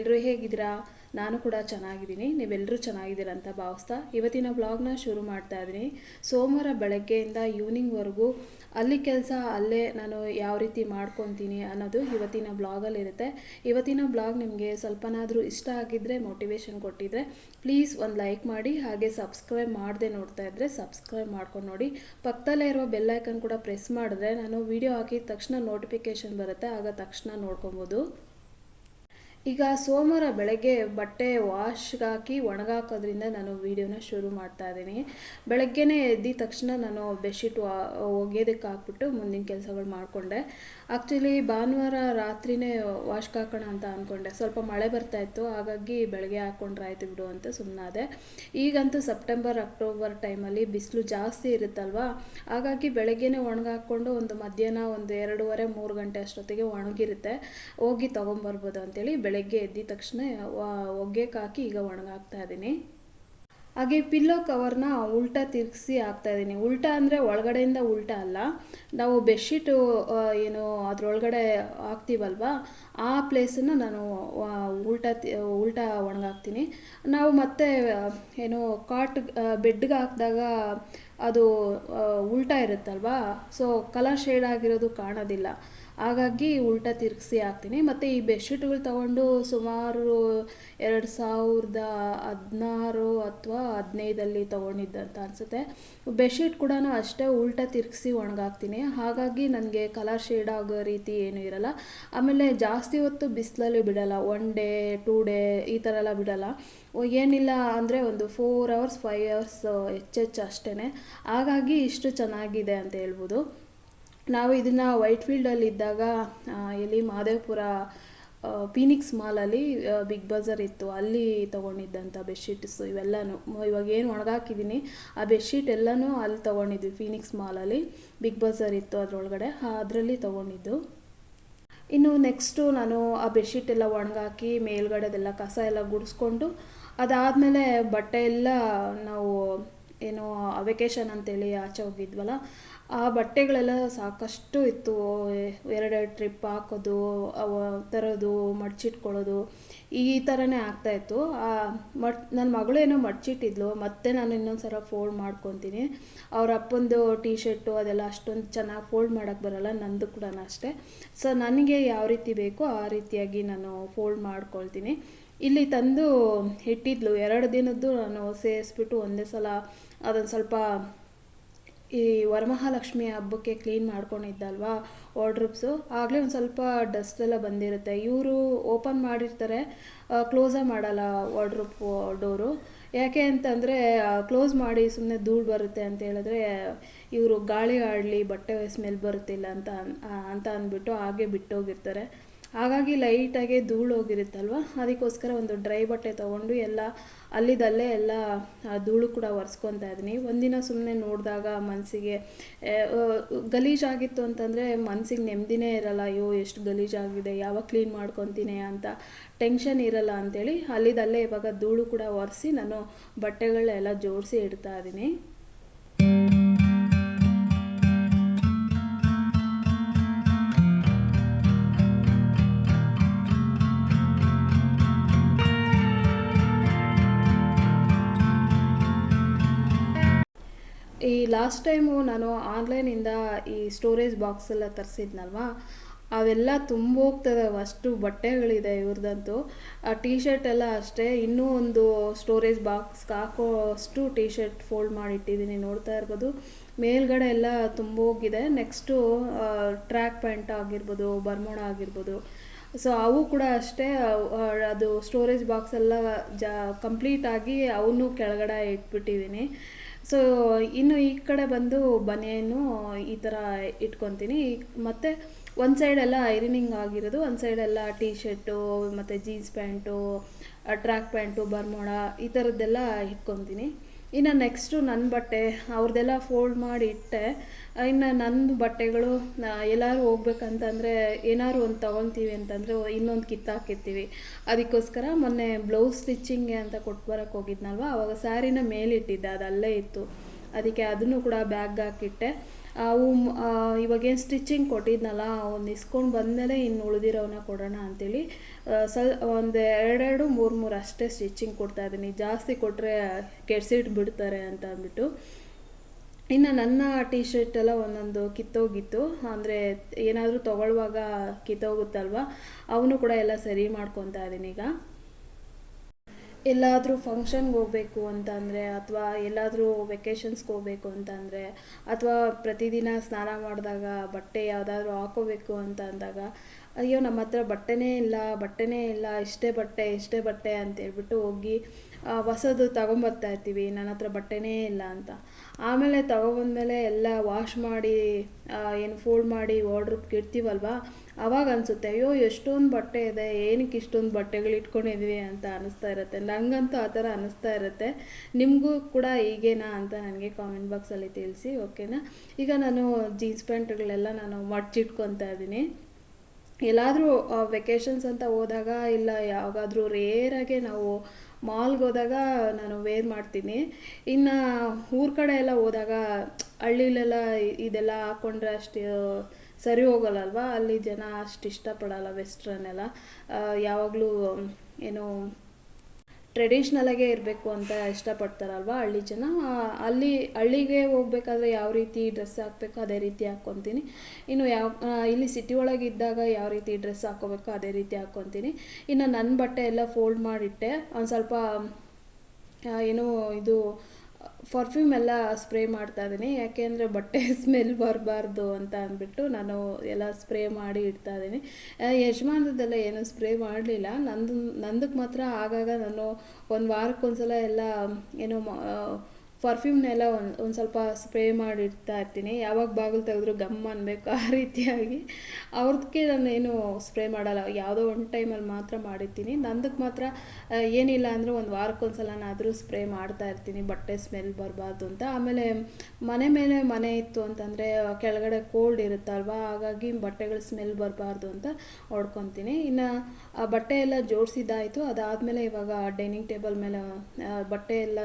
ಎಲ್ಲರೂ ಹೇಗಿದ್ದೀರಾ? ನಾನು ಕೂಡ ಚೆನ್ನಾಗಿದ್ದೀನಿ. ನೀವೆಲ್ಲರೂ ಚೆನ್ನಾಗಿದ್ದೀರಾ ಅಂತ ಭಾವಿಸ್ತಾ ಇವತ್ತಿನ ಬ್ಲಾಗ್ನ ಶುರು ಮಾಡ್ತಾ ಇದ್ದೀನಿ. ಸೋಮವಾರ ಬೆಳಗ್ಗೆಯಿಂದ ಈವ್ನಿಂಗ್ವರೆಗೂ ಅಲ್ಲಿ ಕೆಲಸ ಅಲ್ಲೇ ನಾನು ಯಾವ ರೀತಿ ಮಾಡ್ಕೊತೀನಿ ಅನ್ನೋದು ಇವತ್ತಿನ ಬ್ಲಾಗಲ್ಲಿರುತ್ತೆ ಇವತ್ತಿನ ಬ್ಲಾಗ್ ನಿಮಗೆ ಸ್ವಲ್ಪನಾದರೂ ಇಷ್ಟ ಆಗಿದ್ದರೆ ಮೋಟಿವೇಶನ್ ಕೊಟ್ಟಿದ್ದರೆ ಪ್ಲೀಸ್ ಒಂದು ಲೈಕ್ ಮಾಡಿ, ಹಾಗೆ ಸಬ್ಸ್ಕ್ರೈಬ್ ಮಾಡದೆ ನೋಡ್ತಾ ಇದ್ದರೆ ಸಬ್ಸ್ಕ್ರೈಬ್ ಮಾಡ್ಕೊಂಡು ನೋಡಿ. ಪಕ್ಕದಲ್ಲೇ ಇರೋ ಬೆಲ್ಲೈಕನ್ ಕೂಡ ಪ್ರೆಸ್ ಮಾಡಿದ್ರೆ ನಾನು ವಿಡಿಯೋ ಹಾಕಿದ ತಕ್ಷಣ ನೋಟಿಫಿಕೇಶನ್ ಬರುತ್ತೆ. ಆಗ ತಕ್ಷಣ ನೋಡ್ಕೊಬೋದು. ಈಗ ಸೋಮವಾರ ಬೆಳಗ್ಗೆ ಬಟ್ಟೆ ವಾಶ್ಗೆ ಹಾಕಿ ಒಣಗಾಕೋದ್ರಿಂದ ನಾನು ವೀಡಿಯೋನ ಶುರು ಮಾಡ್ತಾ ಇದ್ದೀನಿ. ಬೆಳಗ್ಗೆನೇ ಎದ್ದಿದ ತಕ್ಷಣ ನಾನು ಬೆಡ್ಶೀಟ್ ಒಗೆಯೋದಕ್ಕೆ ಹಾಕ್ಬಿಟ್ಟು ಮುಂದಿನ ಕೆಲಸಗಳು ಮಾಡಿಕೊಂಡೆ. ಆ್ಯಕ್ಚುಲಿ ಭಾನುವಾರ ರಾತ್ರಿನೇ ವಾಶ್ಗೆ ಹಾಕೋಣ ಅಂತ ಅಂದ್ಕೊಂಡೆ ಸ್ವಲ್ಪ ಮಳೆ ಬರ್ತಾ ಇತ್ತು. ಹಾಗಾಗಿ ಬೆಳಗ್ಗೆ ಹಾಕ್ಕೊಂಡ್ರೆ ಬಿಡು ಅಂತ ಸುಮ್ಮನಾದೆ ಈಗಂತೂ ಸೆಪ್ಟೆಂಬರ್ ಅಕ್ಟೋಬರ್ ಟೈಮಲ್ಲಿ ಬಿಸಿಲು ಜಾಸ್ತಿ ಇರುತ್ತಲ್ವಾ? ಹಾಗಾಗಿ ಬೆಳಗ್ಗೆನೇ ಒಣಗಾಕೊಂಡು ಒಂದು ಮಧ್ಯಾಹ್ನ ಒಂದು ಎರಡೂವರೆ, ಮೂರು ಗಂಟೆ ಅಷ್ಟೊತ್ತಿಗೆ ಒಣಗಿರುತ್ತೆ. ಹೋಗಿ ತೊಗೊಂಬರ್ಬೋದು ಅಂತೇಳಿ ಬೆಳಗ್ಗೆ ಎದ್ದ ತಕ್ಷಣ ಒಗ್ಗೆ ಹಾಕಿ ಈಗ ಒಣಗಾಕ್ತಾ ಇದ್ದೀನಿ. ಹಾಗೆ ಪಿಲ್ಲೋ ಕವರ್ನ ಉಲ್ಟಾ ತಿರುಗಿಸಿ ಹಾಕ್ತಾ ಇದ್ದೀನಿ. ಉಲ್ಟಾ ಅಂದರೆ ಒಳಗಡೆಯಿಂದ ಉಲ್ಟಾ ಅಲ್ಲ. ನಾವು ಬೆಡ್ಶೀಟು ಏನು ಅದರೊಳಗಡೆ ಹಾಕ್ತೀವಲ್ವ? ಆ ಪ್ಲೇಸನ್ನು ನಾನು ಉಲ್ಟಾ ಉಲ್ಟಾ ಒಣಗಾಕ್ತೀನಿ. ನಾವು ಮತ್ತೆ ಏನು ಕಾಟ್ ಬೆಡ್ಗೆ ಹಾಕಿದಾಗ ಅದು ಉಲ್ಟಾ ಇರುತ್ತಲ್ವಾ? ಸೊ ಕಲರ್ ಶೇಡ್ ಆಗಿರೋದು ಕಾಣೋದಿಲ್ಲ. ಹಾಗಾಗಿ ಉಲ್ಟಾ ತಿರುಗಿಸಿ ಹಾಕ್ತೀನಿ. ಮತ್ತು ಈ ಬೆಡ್ಶೀಟ್ಗಳು ತಗೊಂಡು ಸುಮಾರು ಎರಡು ಸಾವಿರದ ಹದಿನಾರು ಅಥವಾ ಹದಿನೈದಲ್ಲಿ ತೊಗೊಂಡಿದ್ದಂತ ಅನಿಸುತ್ತೆ. ಬೆಡ್ಶೀಟ್ ಕೂಡ ಅಷ್ಟೇ ಉಲ್ಟಾ ತಿರುಗಿಸಿ ಒಣಗಾಕ್ತೀನಿ. ಹಾಗಾಗಿ ನನಗೆ ಕಲರ್ ಶೇಡ್ ಆಗೋ ರೀತಿ ಏನೂ ಇರಲ್ಲ. ಆಮೇಲೆ ಜಾಸ್ತಿ ಹೊತ್ತು ಬಿಸಿಲಲ್ಲಿ ಬಿಡಲ್ಲ. ಒನ್ ಡೇ, ಟೂ ಡೇ ಈ ಥರ ಎಲ್ಲ ಬಿಡಲ್ಲ. ಏನಿಲ್ಲ ಅಂದರೆ ಒಂದು ಫೋರ್ ಅವರ್ಸ್, ಫೈವ್ ಅವರ್ಸ್ ಹೆಚ್ಚೆಚ್ಚು ಅಷ್ಟೇ ಹಾಗಾಗಿ ಇಷ್ಟು ಚೆನ್ನಾಗಿದೆ ಅಂತ ಹೇಳ್ಬೋದು. ನಾವು ಇದನ್ನು ವೈಟ್ ಫೀಲ್ಡಲ್ಲಿ ಇದ್ದಾಗ ಎಲ್ಲಿ ಮಾದೇವಪುರ ಫೀನಿಕ್ಸ್ ಮಾಲಲ್ಲಿ ಬಿಗ್ ಬಜಾರ್ ಇತ್ತು. ಅಲ್ಲಿ ತೊಗೊಂಡಿದ್ದಂಥ ಬೆಡ್ಶೀಟ್ಸು ಇವೆಲ್ಲನೂ. ಇವಾಗ ಏನು ಒಣಗಾಕಿದ್ದೀನಿ ಆ ಬೆಡ್ಶೀಟ್ ಎಲ್ಲನೂ ಅಲ್ಲಿ ತೊಗೊಂಡಿದ್ವಿ ಫೀನಿಕ್ಸ್ ಮಾಲಲ್ಲಿ ಬಿಗ್ ಬಜಾರ್ ಇತ್ತು ಅದರೊಳಗಡೆ ಅದರಲ್ಲಿ ತೊಗೊಂಡಿದ್ದು. ಇನ್ನು ನೆಕ್ಸ್ಟು ನಾನು ಆ ಬೆಡ್ಶೀಟ್ ಎಲ್ಲ ಒಣಗಾಕಿ, ಮೇಲ್ಗಡೆದೆಲ್ಲ ಕಸ ಎಲ್ಲ ಗುಡಿಸ್ಕೊಂಡು, ಅದಾದಮೇಲೆ ಬಟ್ಟೆ ಎಲ್ಲ ನಾವು, ಏನು ವೆಕೇಷನ್ ಅಂತೇಳಿ ಆಚೆ ಹೋಗಿದ್ವಲ್ಲ ಆ ಬಟ್ಟೆಗಳೆಲ್ಲ ಸಾಕಷ್ಟು ಇತ್ತು. ಎರಡೆರಡು ಟ್ರಿಪ್ ಹಾಕೋದು, ಅವ ತರೋದು, ಮಡ್ಚಿಟ್ಕೊಳ್ಳೋದು, ಈ ಥರನೇ ಆಗ್ತಾಯಿತ್ತು ಮಡ್ ನನ್ನ ಮಗಳು ಏನೋ ಮಡ್ಚಿಟ್ಟಿದ್ಲು, ಮತ್ತೆ ನಾನು ಇನ್ನೊಂದು ಸಲ ಫೋಲ್ಡ್ ಮಾಡ್ಕೊತೀನಿ. ಅವ್ರ ಅಪ್ಪಂದು ಟೀ ಶರ್ಟು ಅದೆಲ್ಲ ಅಷ್ಟೊಂದು ಚೆನ್ನಾಗಿ ಫೋಲ್ಡ್ ಮಾಡೋಕ್ಕೆ ಬರೋಲ್ಲ, ನಂದು ಕೂಡ ಅಷ್ಟೇ. ಸೊ ನನಗೆ ಯಾವ ರೀತಿ ಬೇಕೋ ಆ ರೀತಿಯಾಗಿ ನಾನು ಫೋಲ್ಡ್ ಮಾಡ್ಕೊಳ್ತೀನಿ. ಇಲ್ಲಿ ತಂದು ಇಟ್ಟಿದ್ಲು. ಎರಡು ದಿನದ್ದು ನಾನು ಸೇರಿಸ್ಬಿಟ್ಟು ಒಂದೇ ಸಲ ಅದೊಂದು ಸ್ವಲ್ಪ ಈ ವರಮಹಾಲಕ್ಷ್ಮಿ ಹಬ್ಬಕ್ಕೆ ಕ್ಲೀನ್ ಮಾಡ್ಕೊಂಡಿದ್ದಲ್ವಾ ವಾರ್ಡ್ರೂಬ್ಸು ಆಗಲೇ ಒಂದು ಸ್ವಲ್ಪ ಡಸ್ಟ್ ಎಲ್ಲ ಬಂದಿರುತ್ತೆ. ಇವರು ಓಪನ್ ಮಾಡಿರ್ತಾರೆ. ಕ್ಲೋಸೇ ಮಾಡಲ್ಲ ವಾರ್ಡ್ರೂಪ್ ಡೋರು ಯಾಕೆ ಅಂತಂದರೆ ಕ್ಲೋಸ್ ಮಾಡಿ ಸುಮ್ಮನೆ ಧೂಳು ಬರುತ್ತೆ ಅಂತ ಹೇಳಿದ್ರೆ, ಇವರು ಗಾಳಿ ಆಡಲಿ ಬಟ್ಟೆ ಸ್ಮೆಲ್ ಬರುತ್ತಿಲ್ಲ ಅಂತ ಅಂತ ಅಂದ್ಬಿಟ್ಟು ಹಾಗೆ ಬಿಟ್ಟೋಗಿರ್ತಾರೆ. ಹಾಗಾಗಿ ಲೈಟಾಗಿ ಧೂಳು ಹೋಗಿರುತ್ತಲ್ವ? ಅದಕ್ಕೋಸ್ಕರ ಒಂದು ಡ್ರೈ ಬಟ್ಟೆ ತೊಗೊಂಡು ಎಲ್ಲ ಅಲ್ಲಿದಲ್ಲೇ ಎಲ್ಲ ಧೂಳು ಕೂಡ ಒರೆಸ್ಕೊತಾ ಇದ್ದೀನಿ. ಒಂದಿನ ಸುಮ್ಮನೆ ನೋಡಿದಾಗ ಮನಸ್ಸಿಗೆ ಗಲೀಜಾಗಿತ್ತು ಅಂತಂದರೆ ಮನಸ್ಸಿಗೆ ನೆಮ್ಮದಿನೇ ಇರಲ್ಲ. ಅಯ್ಯೋ, ಎಷ್ಟು ಗಲೀಜಾಗಿದೆ, ಯಾವಾಗ ಕ್ಲೀನ್ ಮಾಡ್ಕೊತೀನಿ ಅಂತ ಟೆನ್ಷನ್ ಇರಲ್ಲ ಅಂಥೇಳಿ ಅಲ್ಲಿದಲ್ಲೇ ಇವಾಗ ಧೂಳು ಕೂಡ ಒರೆಸಿ ನಾನು ಬಟ್ಟೆಗಳನ್ನೆಲ್ಲ ಜೋಡಿಸಿ ಇಡ್ತಾ ಇದ್ದೀನಿ. ಈ ಲಾಸ್ಟ್ ಟೈಮು ನಾನು ಆನ್ಲೈನಿಂದ ಈ ಸ್ಟೋರೇಜ್ ಬಾಕ್ಸ್ ಎಲ್ಲ ತರಿಸಿದ್ನಲ್ವಾ? ಅವೆಲ್ಲ ತುಂಬ ಹೋಗ್ತದೆ ಅಷ್ಟು ಬಟ್ಟೆಗಳಿದೆ ಇವ್ರದ್ದಂತೂ ಆ ಟೀ ಶರ್ಟ್ ಎಲ್ಲ ಅಷ್ಟೇ, ಇನ್ನೂ ಒಂದು ಸ್ಟೋರೇಜ್ ಬಾಕ್ಸ್ಗೆ ಹಾಕೋ ಅಷ್ಟು ಟೀ ಶರ್ಟ್ ಫೋಲ್ಡ್ ಮಾಡಿಟ್ಟಿದ್ದೀನಿ ನೋಡ್ತಾ ಇರ್ಬೋದು. ಮೇಲ್ಗಡೆ ಎಲ್ಲ ತುಂಬೋಗಿದೆ ನೆಕ್ಸ್ಟು ಟ್ರ್ಯಾಕ್ ಪ್ಯಾಂಟ್ ಆಗಿರ್ಬೋದು, ಬರ್ಮೋಣ ಆಗಿರ್ಬೋದು. ಸೊ ಅವು ಕೂಡ ಅಷ್ಟೇ ಅದು ಸ್ಟೋರೇಜ್ ಬಾಕ್ಸ್ ಎಲ್ಲ ಜಾ ಕಂಪ್ಲೀಟಾಗಿ ಅವನ್ನೂ ಕೆಳಗಡೆ ಇಟ್ಬಿಟ್ಟಿದ್ದೀನಿ ಸೊ ಇನ್ನು ಈ ಕಡೆ ಬಂದು ಬನಿಯನ್ನು ಈ ಥರ ಇಟ್ಕೊತೀನಿ. ಮತ್ತು ಒಂದು ಸೈಡೆಲ್ಲ ಐರನಿಂಗ್ ಆಗಿರೋದು, ಒಂದು ಸೈಡೆಲ್ಲ ಟೀ ಶರ್ಟು ಮತ್ತು jeans pant track pant Bermuda ಈ ಥರದ್ದೆಲ್ಲ ಇಟ್ಕೊತೀನಿ. ಇನ್ನು ನೆಕ್ಸ್ಟು ನನ್ನ ಬಟ್ಟೆ ಅವ್ರದ್ದೆಲ್ಲ ಫೋಲ್ಡ್ ಮಾಡಿ ಇಟ್ಟೆ. ಇನ್ನು ನನ್ನ ಬಟ್ಟೆಗಳು ಎಲ್ಲರೂ ಹೋಗ್ಬೇಕಂತಂದರೆ ಏನಾದ್ರು ಒಂದು ತೊಗೊತೀವಿ ಅಂತಂದರೆ ಇನ್ನೊಂದು ಕಿತ್ತಾಕಿರ್ತೀವಿ ಅದಕ್ಕೋಸ್ಕರ ಮೊನ್ನೆ ಬ್ಲೌಸ್ ಸ್ಟಿಚ್ಚಿಂಗ್ಗೆ ಅಂತ ಕೊಟ್ಟು ಬರೋಕ್ಕೆ ಹೋಗಿದ್ನಲ್ವ, ಅವಾಗ ಸ್ಯಾರಿನ ಮೇಲಿಟ್ಟಿದ್ದೆ, ಅದು ಅಲ್ಲೇ ಇತ್ತು. ಅದಕ್ಕೆ ಅದನ್ನು ಕೂಡ ಬ್ಯಾಗ್ ಹಾಕಿಟ್ಟೆ. ಅವು ಇವಾಗೇನು ಸ್ಟಿಚಿಂಗ್ ಕೊಟ್ಟಿದ್ನಲ್ಲ, ಅವ್ನು ಇಸ್ಕೊಂಡು ಬಂದಮೇಲೆ ಇನ್ನು ಉಳಿದಿರೋವನ್ನ ಕೊಡೋಣ ಅಂತೇಳಿ ಸ್ವಲ್ ಒಂದು ಎರಡೆರಡು, ಮೂರು ಮೂರು ಅಷ್ಟೇ ಸ್ಟಿಚಿಂಗ್ ಕೊಡ್ತಾ ಇದ್ದೀನಿ. ಜಾಸ್ತಿ ಕೊಟ್ಟರೆ ಕೆಡ್ಸಿಟ್ಟು ಬಿಡ್ತಾರೆ ಅಂತ ಅಂದ್ಬಿಟ್ಟು. ಇನ್ನು ನನ್ನ ಟೀ ಶರ್ಟ್ ಎಲ್ಲ ಒಂದೊಂದು ಕಿತ್ತೋಗಿತ್ತು. ಅಂದರೆ ಏನಾದರೂ ತೊಗೊಳ್ಳುವಾಗ ಕಿತ್ತೋಗುತ್ತಲ್ವ? ಅವನು ಕೂಡ ಎಲ್ಲ ಸರಿ ಮಾಡ್ಕೊತಾ ಇದ್ದೀನಿ ಈಗ. ಎಲ್ಲಾದರೂ ಫಂಕ್ಷನ್ಗೆ ಹೋಗಬೇಕು ಅಂತ ಅಂದರೆ ಅಥವಾ ಎಲ್ಲಾದರೂ ವೆಕೇಷನ್ಸ್ಗೆ ಹೋಗಬೇಕು ಅಂತ ಅಂದರೆ ಅಥವಾ ಪ್ರತಿದಿನ ಸ್ನಾನ ಮಾಡಿದಾಗ ಬಟ್ಟೆ ಯಾವುದಾದ್ರೂ ಹಾಕೋಬೇಕು ಅಂತ ಅಂದಾಗ ಅಯ್ಯೋ ನಮ್ಮ ಹತ್ರ ಬಟ್ಟೆನೇ ಇಲ್ಲ ಬಟ್ಟೆನೇ ಇಲ್ಲ, ಇಷ್ಟೇ ಬಟ್ಟೆ ಇಷ್ಟೇ ಬಟ್ಟೆ ಅಂತ ಹೇಳ್ಬಿಟ್ಟು ಹೋಗಿ ಹೊಸದು ತಗೊಂಬರ್ತಾ ಇರ್ತೀವಿ, ನನ್ನ ಹತ್ರ ಬಟ್ಟೆನೇ ಇಲ್ಲ ಅಂತ. ಆಮೇಲೆ ತಗೊಬಂದ್ಮೇಲೆ ಎಲ್ಲ ವಾಶ್ ಮಾಡಿ ಏನು ಫೋಲ್ಡ್ ಮಾಡಿ ವಾರ್ಡ್ರೂಬ್ಗೆ ಇಡ್ತೀವಲ್ವ? ಅವಾಗ ಅನಿಸುತ್ತೆ, ಅಯ್ಯೋ, ಎಷ್ಟೊಂದು ಬಟ್ಟೆ ಇದೆ, ಏನಕ್ಕೆ ಇಷ್ಟೊಂದು ಬಟ್ಟೆಗಳು ಇಟ್ಕೊಂಡಿದ್ವಿ ಅಂತ ಅನಿಸ್ತಾ ಇರುತ್ತೆ. ನನಗಂತೂ ಆ ಥರ ಅನಿಸ್ತಾ ಇರುತ್ತೆ. ನಿಮಗೂ ಕೂಡ ಹೀಗೇನಾ ಅಂತ ನನಗೆ ಕಾಮೆಂಟ್ ಬಾಕ್ಸಲ್ಲಿ ತಿಳಿಸಿ ಓಕೆನಾ ಈಗ ನಾನು ಜೀನ್ಸ್ ಪ್ಯಾಂಟ್ಗಳೆಲ್ಲ ನಾನು ಮಡ್ಚಿಟ್ಕೊತಾ ಇದ್ದೀನಿ. ಎಲ್ಲಾದರೂ ವೆಕೇಷನ್ಸ್ ಅಂತ ಹೋದಾಗ, ಇಲ್ಲ ಯಾವಾಗಾದರೂ ರೇರಾಗೆ ನಾವು ಮಾಲ್ಗೆ ಹೋದಾಗ ನಾನು ವೇರ್ ಮಾಡ್ತೀನಿ. ಇನ್ನು ಊರ ಕಡೆ ಎಲ್ಲ ಹೋದಾಗ ಹಳ್ಳಿಲೆಲ್ಲ ಇದೆಲ್ಲ ಹಾಕ್ಕೊಂಡ್ರೆ ಅಷ್ಟು ಸರಿ ಹೋಗಲ್ಲಲ್ವಾ? ಅಲ್ಲಿ ಜನ ಅಷ್ಟು ಇಷ್ಟಪಡಲ್ಲ ವೆಸ್ಟ್ರನ್ ಎಲ್ಲ. ಯಾವಾಗಲೂ, ಏನು ಟ್ರೆಡಿಷ್ನಲಾಗೇ ಇರಬೇಕು ಅಂತ ಇಷ್ಟಪಡ್ತಾರಲ್ವ ಹಳ್ಳಿ ಜನ? ಅಲ್ಲಿ, ಹಳ್ಳಿಗೆ ಹೋಗ್ಬೇಕಾದ್ರೆ ಯಾವ ರೀತಿ ಡ್ರೆಸ್ ಹಾಕಬೇಕು ಅದೇ ರೀತಿ ಹಾಕ್ಕೊತೀನಿ. ಇನ್ನು ಯಾವ ಇಲ್ಲಿ ಸಿಟಿ ಒಳಗೆ ಇದ್ದಾಗ ಯಾವ ರೀತಿ ಡ್ರೆಸ್ ಹಾಕೋಬೇಕು ಅದೇ ರೀತಿ ಹಾಕ್ಕೊತೀನಿ. ಇನ್ನು ನನ್ನ ಬಟ್ಟೆ ಎಲ್ಲ ಫೋಲ್ಡ್ ಮಾಡಿಟ್ಟೆ. ಒಂದು ಸ್ವಲ್ಪ ಏನು, ಇದು ಪರ್ಫ್ಯೂಮ್ ಎಲ್ಲ ಸ್ಪ್ರೇ ಮಾಡ್ತಾ ಇದ್ದೀನಿ ಯಾಕೆ ಅಂದರೆ ಬಟ್ಟೆ ಸ್ಮೆಲ್ ಬರಬಾರ್ದು ಅಂತ ಅಂದ್ಬಿಟ್ಟು ನಾನು ಎಲ್ಲ ಸ್ಪ್ರೇ ಮಾಡಿ ಇಡ್ತಾ ಇದ್ದೀನಿ ಯಜಮಾನದೆಲ್ಲ ಏನೂ ಸ್ಪ್ರೇ ಮಾಡಲಿಲ್ಲ. ನಂದು ನಂದಕ್ಕೆ ಮಾತ್ರ ಆಗಾಗ ನಾನು ಒಂದು ವಾರಕ್ಕೊಂದ್ಸಲ ಎಲ್ಲ, ಏನು ಪರ್ಫ್ಯೂಮ್ನೆಲ್ಲ ಒಂದು ಒಂದು ಸ್ವಲ್ಪ ಸ್ಪ್ರೇ ಮಾಡಿಡ್ತಾ ಇರ್ತೀನಿ. ಯಾವಾಗ ಬಾಗಿಲು ತೆಗೆದ್ರು ಗಮ್ ಅನ್ಬೇಕು ಆ ರೀತಿಯಾಗಿ. ಅವ್ರದಕ್ಕೆ ನಾನು ಏನು ಸ್ಪ್ರೇ ಮಾಡಲ್ಲ. ಯಾವುದೋ ಒಂದು ಟೈಮಲ್ಲಿ ಮಾತ್ರ ಮಾಡಿರ್ತೀನಿ. ನಂದಕ್ಕೆ ಮಾತ್ರ ಏನಿಲ್ಲ ಅಂದರೆ ಒಂದು ವಾರಕ್ಕೊಂದ್ಸಲನಾದರೂ ಸ್ಪ್ರೇ ಮಾಡ್ತಾ ಇರ್ತೀನಿ. ಬಟ್ಟೆ ಸ್ಮೆಲ್ ಬರಬಾರ್ದು ಅಂತ. ಆಮೇಲೆ ಮನೆ ಮೇಲೆ ಮನೆ ಇತ್ತು ಅಂತಂದರೆ, ಕೆಳಗಡೆ ಕೋಲ್ಡ್ ಇರುತ್ತಲ್ವ? ಹಾಗಾಗಿ ಬಟ್ಟೆಗಳು ಸ್ಮೆಲ್ ಬರಬಾರ್ದು ಅಂತ ಹೊಡ್ಕೊತೀನಿ. ಇನ್ನು ಬಟ್ಟೆ ಎಲ್ಲ ಜೋಡಿಸಿದ್ದಾಯಿತು. ಅದಾದಮೇಲೆ ಇವಾಗ ಡೈನಿಂಗ್ ಟೇಬಲ್ ಮೇಲೆ ಬಟ್ಟೆ ಎಲ್ಲ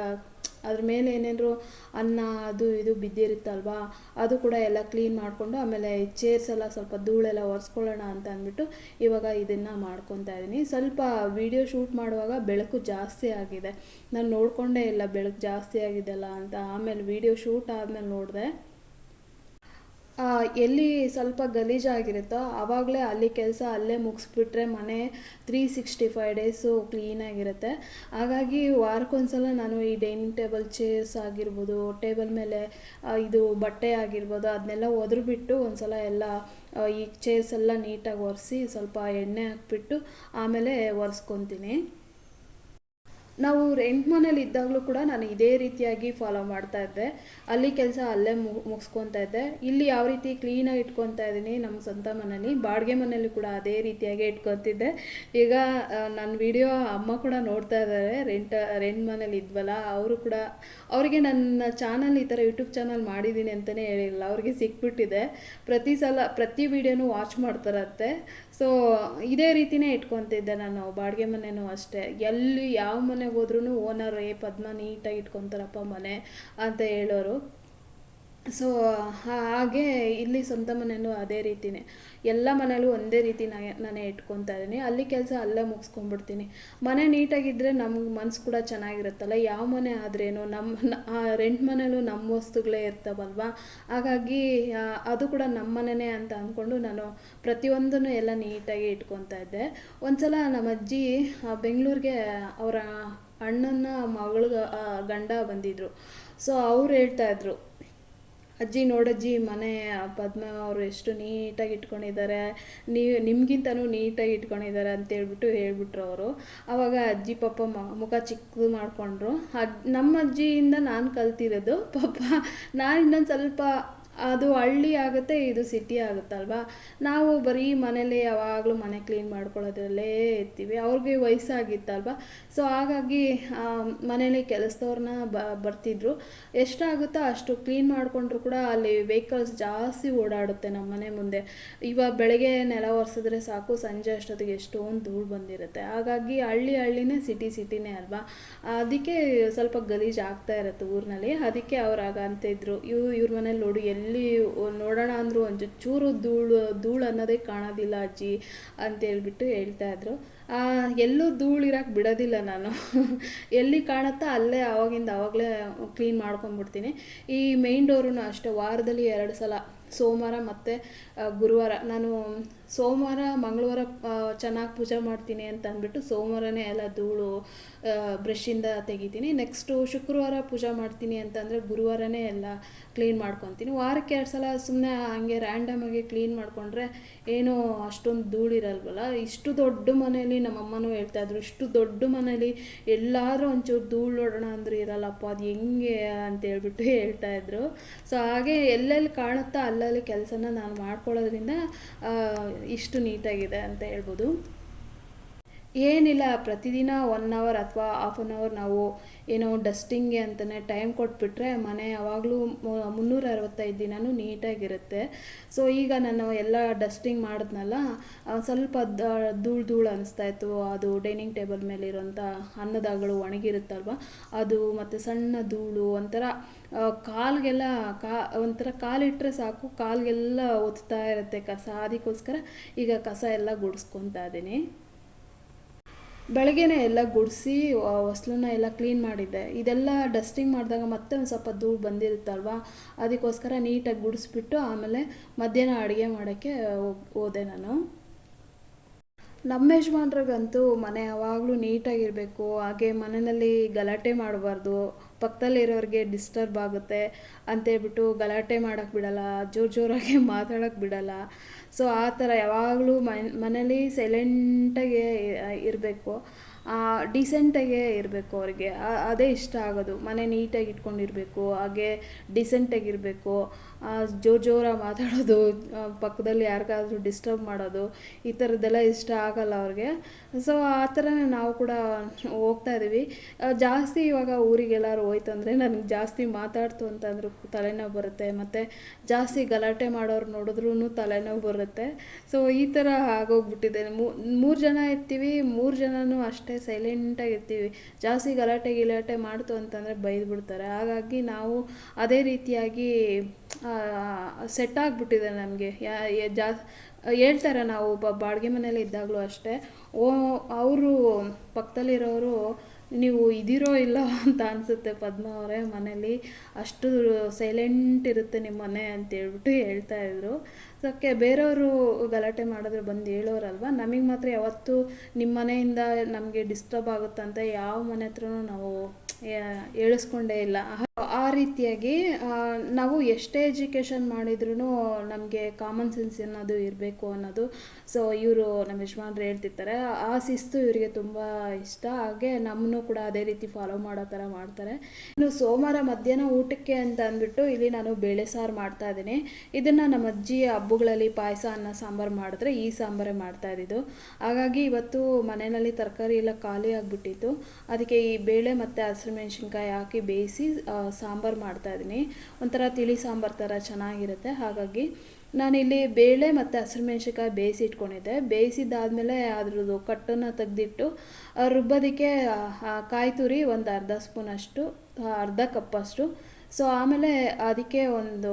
ಅದ್ರ ಮೇಲೆ ಏನೇನಾದ್ರು ಅನ್ನ, ಅದು ಇದು ಬಿದ್ದಿರುತ್ತಲ್ವಾ, ಅದು ಕೂಡ ಎಲ್ಲ ಕ್ಲೀನ್ ಮಾಡಿಕೊಂಡು ಆಮೇಲೆ ಚೇರ್ಸ್ ಎಲ್ಲ ಸ್ವಲ್ಪ ಧೂಳೆಲ್ಲ ಒರೆಸ್ಕೊಳ್ಳೋಣ ಅಂತ ಅಂದ್ಬಿಟ್ಟು ಇವಾಗ ಇದನ್ನು ಮಾಡ್ಕೊತಾ ಇದ್ದೀನಿ. ಸ್ವಲ್ಪ ವಿಡಿಯೋ ಶೂಟ್ ಮಾಡುವಾಗ ಬೆಳಕು ಜಾಸ್ತಿ ಆಗಿದೆ. ನಾನು ನೋಡಿಕೊಂಡೇ ಇಲ್ಲ ಬೆಳಕು ಜಾಸ್ತಿ ಆಗಿದೆಲ್ಲ ಅಂತ. ಆಮೇಲೆ ವಿಡಿಯೋ ಶೂಟ್ ಆದಮೇಲೆ ನೋಡಿದೆ. ಎಲ್ಲಿ ಸ್ವಲ್ಪ ಗಲೀಜಾಗಿರುತ್ತೋ ಆವಾಗಲೇ ಅಲ್ಲಿ ಕೆಲಸ ಅಲ್ಲೇ ಮುಗಿಸ್ಬಿಟ್ರೆ ಮನೆ ತ್ರೀ ಸಿಕ್ಸ್ಟಿ ಫೈವ್ ಡೇಸು ಕ್ಲೀನಾಗಿರುತ್ತೆ ಹಾಗಾಗಿ ವಾರಕ್ಕೊಂದ್ಸಲ ನಾನು ಈ ಡೈನಿಂಗ್ ಟೇಬಲ್ ಚೇರ್ಸ್ ಆಗಿರ್ಬೋದು ಟೇಬಲ್ ಮೇಲೆ ಇದು ಬಟ್ಟೆ ಆಗಿರ್ಬೋದು ಅದನ್ನೆಲ್ಲ ಒದ್ರುಬಿಟ್ಟು ಒಂದ್ಸಲ ಎಲ್ಲ ಆ, ಈ ಚೇರ್ಸ್ ಎಲ್ಲ ನೀಟಾಗಿ ಒರೆಸಿ ಸ್ವಲ್ಪ ಎಣ್ಣೆ ಹಾಕ್ಬಿಟ್ಟು ಆಮೇಲೆ ಒರೆಸ್ಕೊತೀನಿ. ನಾವು ರೆಂಟ್ ಮನೇಲಿ ಇದ್ದಾಗಲೂ ಕೂಡ ನಾನು ಇದೇ ರೀತಿಯಾಗಿ ಫಾಲೋ ಮಾಡ್ತಾ ಇದ್ದೆ. ಅಲ್ಲಿ ಕೆಲಸ ಅಲ್ಲೇ ಮುಗಿಸ್ಕೊತಾ ಇದ್ದೆ. ಇಲ್ಲಿ ಯಾವ ರೀತಿ ಕ್ಲೀನಾಗಿ ಇಟ್ಕೊತಾ ಇದ್ದೀನಿ ನಮ್ಮ ಸ್ವಂತ ಮನೇಲಿ, ಬಾಡಿಗೆ ಮನೇಲಿ ಕೂಡ ಅದೇ ರೀತಿಯಾಗಿ ಇಟ್ಕೊತಿದ್ದೆ. ಈಗ ನನ್ನ ವಿಡಿಯೋ ಅಮ್ಮ ಕೂಡ ನೋಡ್ತಾ ಇದ್ದಾರೆ. ರೆಂಟ್ ರೆಂಟ್ ಮನೇಲಿ ಇದ್ವಲ್ಲ, ಅವರು ಕೂಡ, ಅವರಿಗೆ ನನ್ನ ಚಾನಲ್ ಈ ಥರ ಯೂಟ್ಯೂಬ್ ಚಾನಲ್ ಮಾಡಿದ್ದೀನಿ ಅಂತಲೇ ಹೇಳಿಲ್ಲ. ಅವ್ರಿಗೆ ಸಿಕ್ಬಿಟ್ಟಿದೆ. ಪ್ರತಿ ಸಲ, ಪ್ರತಿ ವಿಡಿಯೋನು ವಾಚ್ ಮಾಡ್ತಾರತ್ತೆ. ಸೊ ಇದೇ ರೀತಿನೇ ಇಟ್ಕೊತಿದ್ದೆ ನಾನು, ಬಾಡಿಗೆ ಮನೆನೂ ಅಷ್ಟೇ. ಎಲ್ಲಿ ಯಾವ ಮನೆಗೆ ಓನರ್ ಏ ಪದ್ಮ ನೀಟಾಗಿ ಇಟ್ಕೊಂತಾರಪ್ಪ ಮನೆ ಅಂತ ಹೇಳೋರು. ಸೊ ಹಾಗೆ ಇಲ್ಲಿ ಸ್ವಂತ ಮನೆಯೂ ಅದೇ ರೀತಿನೇ. ಎಲ್ಲ ಮನೇಲೂ ಒಂದೇ ರೀತಿ ನಾನೇ ಇಟ್ಕೊತಾ ಇದ್ದೀನಿ. ಅಲ್ಲಿ ಕೆಲಸ ಅಲ್ಲೇ ಮುಗಿಸ್ಕೊಂಡ್ಬಿಡ್ತೀನಿ. ಮನೆ ನೀಟಾಗಿದ್ದರೆ ನಮ್ಗೆ ಮನ್ಸು ಕೂಡ ಚೆನ್ನಾಗಿರುತ್ತಲ್ಲ. ಯಾವ ಮನೆ ಆದ್ರೇನು ನಮ್ಮ ರೆಂಟ್ ಮನೇಲೂ ನಮ್ಮ ವಸ್ತುಗಳೇ ಇರ್ತಾವಲ್ವಾ? ಹಾಗಾಗಿ ಅದು ಕೂಡ ನಮ್ಮ ಮನೆಯೇ ಅಂತ ಅಂದ್ಕೊಂಡು ನಾನು ಪ್ರತಿಯೊಂದನ್ನು ಎಲ್ಲ ನೀಟಾಗಿ ಇಟ್ಕೊತಾ ಇದ್ದೆ. ಒಂದ್ಸಲ ನಮ್ಮ ಅಜ್ಜಿ ಆ, ಬೆಂಗಳೂರಿಗೆ ಅವರ ಅಣ್ಣನ ಮಗಳಿಗೆ ಗಂಡ ಬಂದಿದ್ರು. ಸೊ ಅವ್ರು ಹೇಳ್ತಾ ಇದ್ರು ಅಜ್ಜಿ ನೋಡಜ್ಜಿ ಮನೆ ಪದ್ಮ ಅವರು ಎಷ್ಟು ನೀಟಾಗಿ ಇಟ್ಕೊಂಡಿದ್ದಾರೆ. ನೀವು ನಿಮಗಿಂತನೂ ನೀಟಾಗಿ ಇಟ್ಕೊಂಡಿದ್ದಾರೆ ಅಂತ ಹೇಳ್ಬಿಟ್ಟು ಹೇಳ್ಬಿಟ್ರು ಅವರು. ಆವಾಗ ಅಜ್ಜಿ ಪಾಪ ಮುಖ ಚಿಕ್ಕದು ಮಾಡಿಕೊಂಡ್ರು. ಅಜ್ ನಮ್ಮ ಅಜ್ಜಿಯಿಂದ ನಾನು ಕಲ್ತಿರೋದು ಪಾಪ, ನಾನು ಇನ್ನೊಂದು ಸ್ವಲ್ಪ ಅದು ಹಳ್ಳಿ ಆಗುತ್ತೆ, ಇದು ಸಿಟಿ ಆಗುತ್ತಲ್ವಾ? ನಾವು ಬರೀ ಮನೇಲಿ ಯಾವಾಗಲೂ ಮನೆ ಕ್ಲೀನ್ ಮಾಡ್ಕೊಳ್ಳೋದ್ರಲ್ಲೇ ಇರ್ತೀವಿ. ಅವ್ರಿಗೆ ವಯಸ್ಸಾಗಿತ್ತಲ್ವ? ಸೊ ಹಾಗಾಗಿ ಮನೇಲಿ ಕೆಲಸದವ್ರನ್ನ ಬ, ಬರ್ತಿದ್ರು. ಎಷ್ಟಾಗುತ್ತೋ ಅಷ್ಟು ಕ್ಲೀನ್ ಮಾಡಿಕೊಂಡ್ರು ಕೂಡ ಅಲ್ಲಿ ವೆಹಿಕಲ್ಸ್ ಜಾಸ್ತಿ ಓಡಾಡುತ್ತೆ ನಮ್ಮ ಮನೆ ಮುಂದೆ. ಇವಾಗ ಬೆಳಗ್ಗೆ ನೆಲ ಒರೆಸಿದ್ರೆ ಸಾಕು, ಸಂಜೆ ಅಷ್ಟೊತ್ತಿಗೆ ಎಷ್ಟೊಂದು ಧೂಳು ಬಂದಿರುತ್ತೆ. ಹಾಗಾಗಿ ಹಳ್ಳಿ ಹಳ್ಳಿನೇ ಸಿಟಿ ಸಿಟಿನೇ ಅಲ್ವಾ? ಅದಕ್ಕೆ ಸ್ವಲ್ಪ ಗಲೀಜು ಆಗ್ತಾ ಇರುತ್ತೆ ಊರಿನಲ್ಲಿ. ಅದಕ್ಕೆ ಅವ್ರು ಆಗ ಅಂತಿದ್ರು ಇವ್, ಇವ್ರ ಮನೇಲಿ ನೋಡು, ಎಲ್ಲಿ ಎಲ್ಲಿ ನೋಡೋಣ ಅಂದರೂ ಒಂದು ಚೂರು ಧೂಳು ಧೂಳು ಅನ್ನೋದೇ ಕಾಣೋದಿಲ್ಲ ಅಜ್ಜಿ ಅಂತೇಳ್ಬಿಟ್ಟು ಹೇಳ್ತಾ ಇದ್ರು. ಎಲ್ಲೂ ಧೂಳು ಇರಕ್ಕೆ ಬಿಡೋದಿಲ್ಲ ನಾನು. ಎಲ್ಲಿ ಕಾಣುತ್ತೋ ಅಲ್ಲೇ ಆವಾಗಿಂದ ಆವಾಗಲೇ ಕ್ಲೀನ್ ಮಾಡ್ಕೊಂಡ್ಬಿಡ್ತೀನಿ. ಈ ಮೈನ್ ಡೋರು ಅಷ್ಟೇ, ವಾರದಲ್ಲಿ ಎರಡು ಸಲ. ಸೋಮವಾರ ಮತ್ತು ಗುರುವಾರ. ನಾನು ಸೋಮವಾರ, ಮಂಗಳವಾರ ಚೆನ್ನಾಗಿ ಪೂಜೆ ಮಾಡ್ತೀನಿ ಅಂತ ಅಂದ್ಬಿಟ್ಟು ಸೋಮವಾರನೇ ಎಲ್ಲ ಧೂಳು ಬ್ರಷಿಂದ ತೆಗಿತೀನಿ. ನೆಕ್ಸ್ಟು ಶುಕ್ರವಾರ ಪೂಜೆ ಮಾಡ್ತೀನಿ ಅಂತಂದರೆ ಗುರುವಾರನೇ ಎಲ್ಲ ಕ್ಲೀನ್ ಮಾಡ್ಕೊತೀನಿ. ವಾರಕ್ಕೆ ಎರಡು ಸಲ ಸುಮ್ಮನೆ ಹಂಗೆ ರ್ಯಾಂಡಮಾಗಿ ಕ್ಲೀನ್ ಮಾಡಿಕೊಂಡ್ರೆ ಏನೂ ಅಷ್ಟೊಂದು ಧೂಳಿರಲ್ವಲ್ಲ ಇಷ್ಟು ದೊಡ್ಡ ಮನೇಲಿ ನಮ್ಮಮ್ಮನೂ ಹೇಳ್ತಾಯಿದ್ರು ಇಷ್ಟು ದೊಡ್ಡ ಮನೇಲಿ ಎಲ್ಲರೂ ಒಂಚೂರು ಧೂಳು ನೋಡೋಣ ಅಂದ್ರೆ ಇರಲ್ಲಪ್ಪ, ಅದು ಹೆಂಗೆ ಅಂತ ಹೇಳ್ಬಿಟ್ಟು ಹೇಳ್ತಾಯಿದ್ರು ಸೊ ಹಾಗೆ ಎಲ್ಲೆಲ್ಲಿ ಕಾಣುತ್ತಾ ಅಲ್ಲಲ್ಲಿ ಕೆಲಸನ ನಾನು ಮಾಡ್ಕೊಳ್ಳೋದ್ರಿಂದ ಇಷ್ಟು ನೀಟಾಗಿದೆ ಅಂತ ಹೇಳ್ಬೋದು. ಏನಿಲ್ಲ, ಪ್ರತಿದಿನ ಒನ್ ಅವರ್ ಅಥವಾ ಹಾಫ್ ಆನ್ ಅವರ್ ನಾವು ಏನೋ ಡಸ್ಟಿಂಗ್ಗೆ ಅಂತಲೇ ಟೈಮ್ ಕೊಟ್ಬಿಟ್ರೆ ಮನೆ ಯಾವಾಗಲೂ ಮುನ್ನೂರ ಅರವತ್ತೈದು ದಿನವೂ ನೀಟಾಗಿರುತ್ತೆ. ಸೊ ಈಗ ನಾನು ಎಲ್ಲ ಡಸ್ಟಿಂಗ್ ಮಾಡಿದ್ನಲ್ಲ ಸ್ವಲ್ಪ ಧೂಳು ಧೂಳು ಅನಿಸ್ತಾ ಇತ್ತು. ಅದು ಡೈನಿಂಗ್ ಟೇಬಲ್ ಮೇಲೆ ಇರೋಂಥ ಅನ್ನದಾಗಳು ಒಣಗಿರುತ್ತಲ್ವ? ಅದು ಮತ್ತು ಸಣ್ಣ ಧೂಳು ಒಂಥರ ಕಾಲ್ಗೆಲ್ಲ ಕಾ, ಒಂಥರ ಕಾಲಿಟ್ಟರೆ ಸಾಕು, ಕಾಲ್ಗೆಲ್ಲ ಒತ್ತಾ ಇರುತ್ತೆ. ಕಸ ಅದಕ್ಕೋಸ್ಕರ ಈಗ ಕಸ ಎಲ್ಲ ಗುಡಿಸ್ಕೊತಾ ಇದ್ದೀನಿ. ಬೆಳಗ್ಗೆನೇ ಎಲ್ಲ ಗುಡಿಸಿ ಹೊಸ್ಲನ್ನ ಎಲ್ಲ ಕ್ಲೀನ್ ಮಾಡಿದ್ದೆ. ಇದೆಲ್ಲ ಡಸ್ಟಿಂಗ್ ಮಾಡಿದಾಗ ಮತ್ತೆ ಒಂದು ಸ್ವಲ್ಪ ಧೂಳು ಬಂದಿರುತ್ತಲ್ವ? ಅದಕ್ಕೋಸ್ಕರ ನೀಟಾಗಿ ಗುಡಿಸ್ಬಿಟ್ಟು ಆಮೇಲೆ ಮಧ್ಯಾಹ್ನ ಅಡುಗೆ ಮಾಡೋಕ್ಕೆ ಹೋದೆ ನಾನು. ನಮ್ಮ ಯಜಮಾನ್ರಿಗಂತೂ ಮನೆ ಯಾವಾಗಲೂ ನೀಟಾಗಿರಬೇಕು. ಹಾಗೆ ಮನೆಯಲ್ಲಿ ಗಲಾಟೆ ಮಾಡಬಾರ್ದು. ಪಕ್ಕದಲ್ಲಿರೋರಿಗೆ ಡಿಸ್ಟರ್ಬ್ ಆಗುತ್ತೆ. ಅಂತೇಳ್ಬಿಟ್ಟು ಗಲಾಟೆ ಮಾಡೋಕ್ಕೆ ಬಿಡಲ್ಲ. ಜೋರು ಜೋರಾಗಿ ಮಾತಾಡೋಕ್ಕೆ ಬಿಡಲ್ಲ. ಸೊ ಆ ಥರ ಯಾವಾಗಲೂ ಮನ್, ಮನೇಲಿ ಸೈಲೆಂಟಾಗಿ ಇರಬೇಕು. ಡಿಸೆಂಟಾಗೆ ಇರಬೇಕು ಅವ್ರಿಗೆ. ಅದೇ ಇಷ್ಟ ಆಗೋದು. ಮನೆ ನೀಟಾಗಿ ಇಟ್ಕೊಂಡಿರಬೇಕು, ಹಾಗೆ ಡಿಸೆಂಟಾಗಿರಬೇಕು ಜೋರು ಜೋರಾಗಿ ಮಾತಾಡೋದು ಪಕ್ಕದಲ್ಲಿ ಯಾರಿಗಾದ್ರೂ ಡಿಸ್ಟರ್ಬ್ ಮಾಡೋದು, ಈ ಥರದ್ದೆಲ್ಲ ಇಷ್ಟ ಆಗಲ್ಲ ಅವ್ರಿಗೆ. ಸೊ ಆ ಥರನೇ ನಾವು ಕೂಡ ಹೋಗ್ತಾ ಇದ್ದೀವಿ ಜಾಸ್ತಿ ಇವಾಗ ಊರಿಗೆಲ್ಲರೂ ಹೋಯ್ತು ಅಂದರೆ ನನಗೆ ಜಾಸ್ತಿ ಮಾತಾಡ್ತು ಅಂತಂದ್ರೂ ತಲೆನೋವು ಬರುತ್ತೆ. ಮತ್ತು ಜಾಸ್ತಿ ಗಲಾಟೆ ಮಾಡೋರು ನೋಡಿದ್ರೂ ತಲೆನೋವು ಬರುತ್ತೆ. ಸೊ ಈ ಥರ ಆಗೋಗ್ಬಿಟ್ಟಿದೆ. ಮೂರು ಜನ ಇರ್ತೀವಿ, ಮೂರು ಜನನೂ ಅಷ್ಟೇ ಸೈಲೆಂಟಾಗಿರ್ತೀವಿ ಜಾಸ್ತಿ ಗಲಾಟೆ ಗಿಲಾಟೆ ಮಾಡ್ತು ಅಂತಂದರೆ ಬೈದ್ಬಿಡ್ತಾರೆ. ಹಾಗಾಗಿ ನಾವು ಅದೇ ರೀತಿಯಾಗಿ ಸೆಟ್ ಆಗಿಬಿಟ್ಟಿದೆ ನಮಗೆ. ಜಾ, ಹೇಳ್ತಾರೆ ನಾವು ಬ ಬಾಡಿಗೆ ಮನೇಲಿ ಇದ್ದಾಗಲೂ ಅಷ್ಟೇ. ಓ, ಅವರು ಪಕ್ಕದಲ್ಲಿರೋರು, ನೀವು ಇದಿರೋ ಇಲ್ಲೋ ಅಂತ ಅನಿಸುತ್ತೆ ಪದ್ಮ ಅವರೇ ಮನೇಲಿ. ಅಷ್ಟು ಸೈಲೆಂಟ್ ಇರುತ್ತೆ ನಿಮ್ಮ ಮನೆ ಅಂತ ಹೇಳ್ಬಿಟ್ಟು ಹೇಳ್ತಾ ಇದ್ರು. ಅದಕ್ಕೆ ಬೇರೆಯವರು ಗಲಾಟೆ ಮಾಡಿದ್ರೆ ಬಂದು ಹೇಳೋರಲ್ವ? ನಮಗೆ ಮಾತ್ರ ಯಾವತ್ತೂ ನಿಮ್ಮ ಮನೆಯಿಂದ ನಮಗೆ ಡಿಸ್ಟರ್ಬ್ ಆಗುತ್ತಂತ ಯಾವ ಮನೆ ಹತ್ರನೂ ನಾವು ಹೇಳಿಸ್ಕೊಂಡೇ ಇಲ್ಲ. ಆ ರೀತಿಯಾಗಿ ಆ, ನಾವು ಎಷ್ಟೇ ಎಜುಕೇಷನ್ ಮಾಡಿದ್ರೂ ನಮಗೆ ಕಾಮನ್ ಸೆನ್ಸ್ ಅನ್ನೋದು ಇರಬೇಕು ಅನ್ನೋದು. ಸೊ ಇವರು ನಮ್ಮ ಯಜಮಾನ್ರು ಹೇಳ್ತಿರ್ತಾರೆ ಆ ಶಿಸ್ತು ಇವರಿಗೆ ತುಂಬ ಇಷ್ಟ. ಹಾಗೆ ನಮ್ಮನ್ನು ಕೂಡ ಅದೇ ರೀತಿ ಫಾಲೋ ಮಾಡೋ ಥರ ಮಾಡ್ತಾರೆ. ಇನ್ನು ಸೋಮವಾರ ಮಧ್ಯಾಹ್ನ ಊಟಕ್ಕೆ ಅಂತ ಅಂದ್ಬಿಟ್ಟು ಇಲ್ಲಿ ನಾನು ಬೇಳೆ ಸಾರು ಮಾಡ್ತಾ ಇದ್ದೀನಿ. ಇದನ್ನು ನಮ್ಮ ಅಜ್ಜಿ ಹಬ್ಬಗಳಲ್ಲಿ ಪಾಯಸ ಅನ್ನ ಸಾಂಬಾರು ಮಾಡಿದ್ರೆ ಈ ಸಾಂಬಾರೇ ಮಾಡ್ತಾ ಇದ್ದಿದ್ದು. ಹಾಗಾಗಿ ಇವತ್ತು ಮನೆಯಲ್ಲಿ ತರಕಾರಿ ಎಲ್ಲ ಖಾಲಿ ಆಗಿಬಿಟ್ಟಿತ್ತು. ಅದಕ್ಕೆ ಈ ಬೇಳೆ ಮತ್ತು ಹಸಿರು ಮೆಣಸಿನ್ಕಾಯಿ ಹಾಕಿ ಬೇಯಿಸಿ ಸಾಂಬಾರು ಮಾಡ್ತಾ ಇದ್ದೀನಿ. ಒಂಥರ ತಿಳಿ ಸಾಂಬಾರು ಥರ ಚೆನ್ನಾಗಿರುತ್ತೆ. ಹಾಗಾಗಿ ನಾನಿಲ್ಲಿ ಬೇಳೆ ಮತ್ತು ಹಸಿರುಮೆಣ್ಸಿನ್ಕಾಯಿ ಬೇಯಿಸಿ ಇಟ್ಕೊಂಡಿದ್ದೆ. ಬೇಯಿಸಿದ್ದಾದಮೇಲೆ ಅದ್ರದ್ದು ಕಟ್ಟನ್ನು ತೆಗೆದಿಟ್ಟು ರುಬ್ಬೋದಕ್ಕೆ ಕಾಯಿ ತುರಿ ಒಂದು ಅರ್ಧ ಸ್ಪೂನಷ್ಟು ಅರ್ಧ ಕಪ್ಪಷ್ಟು ಸೊ, ಆಮೇಲೆ ಅದಕ್ಕೆ ಒಂದು